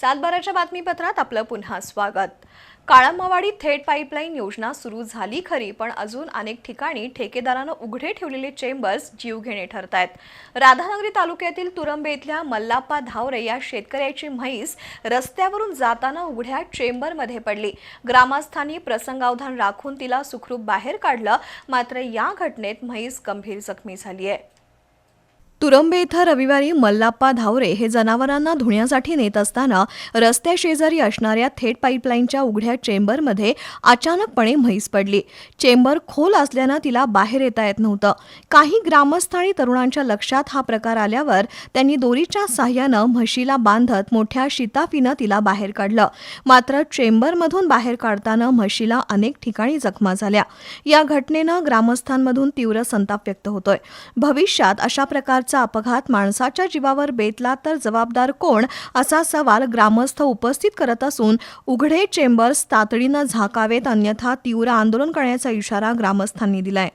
सातबाराच्या बातमीपत्रात आपलं पुन्हा स्वागत. काळामावाडी थेट पाईपलाईन योजना सुरू झाली खरी पण अजून अनेक ठिकाणी ठेकेदारानं उघडे ठेवलेले चेंबर्स जीवघेणे ठरत आहेत राधानगरी तालुक्यातील तुरंबे इथल्या मल्लाप्पा धावरे या शेतकऱ्याची म्हैस रस्त्यावरून जाताना उघड्या चेंबरमध्ये पडली. ग्रामस्थांनी प्रसंगावधान राखून तिला सुखरूप बाहेर काढलं मात्र या घटनेत म्हैस गंभीर जखमी झाली आहे तुरंबे इथं रविवारी मल्लाप्पा धावरे हे जनावरांना धुण्यासाठी नेत असताना रस्त्याशेजारी असणाऱ्या थेट पाईपलाईनच्या उघड्या चेंबरमध्ये अचानकपणे म्हैस पडली. चेंबर खोल असल्यानं तिला बाहेर येता येत नव्हतं. काही ग्रामस्थ आणि तरुणांच्या लक्षात हा प्रकार आल्यावर त्यांनी दोरीच्या साह्यानं म्हशीला बांधत मोठ्या शिताफीनं तिला बाहेर काढलं. मात्र चेंबरमधून बाहेर काढताना म्हशीला अनेक ठिकाणी जखमा झाल्या. या घटनेनं ग्रामस्थांमधून तीव्र संताप व्यक्त होतोय. भविष्यात अशा प्रकारचे अपघात माणसाच्या जीवावर बेतला तर जबाबदार कोण असा सवाल ग्रामस्थ उपस्थित करत असून उघडे चेंबर्स तातडीनं झाकावेत अन्यथा तीव्र आंदोलन करण्याचा इशारा ग्रामस्थांनी दिलाय.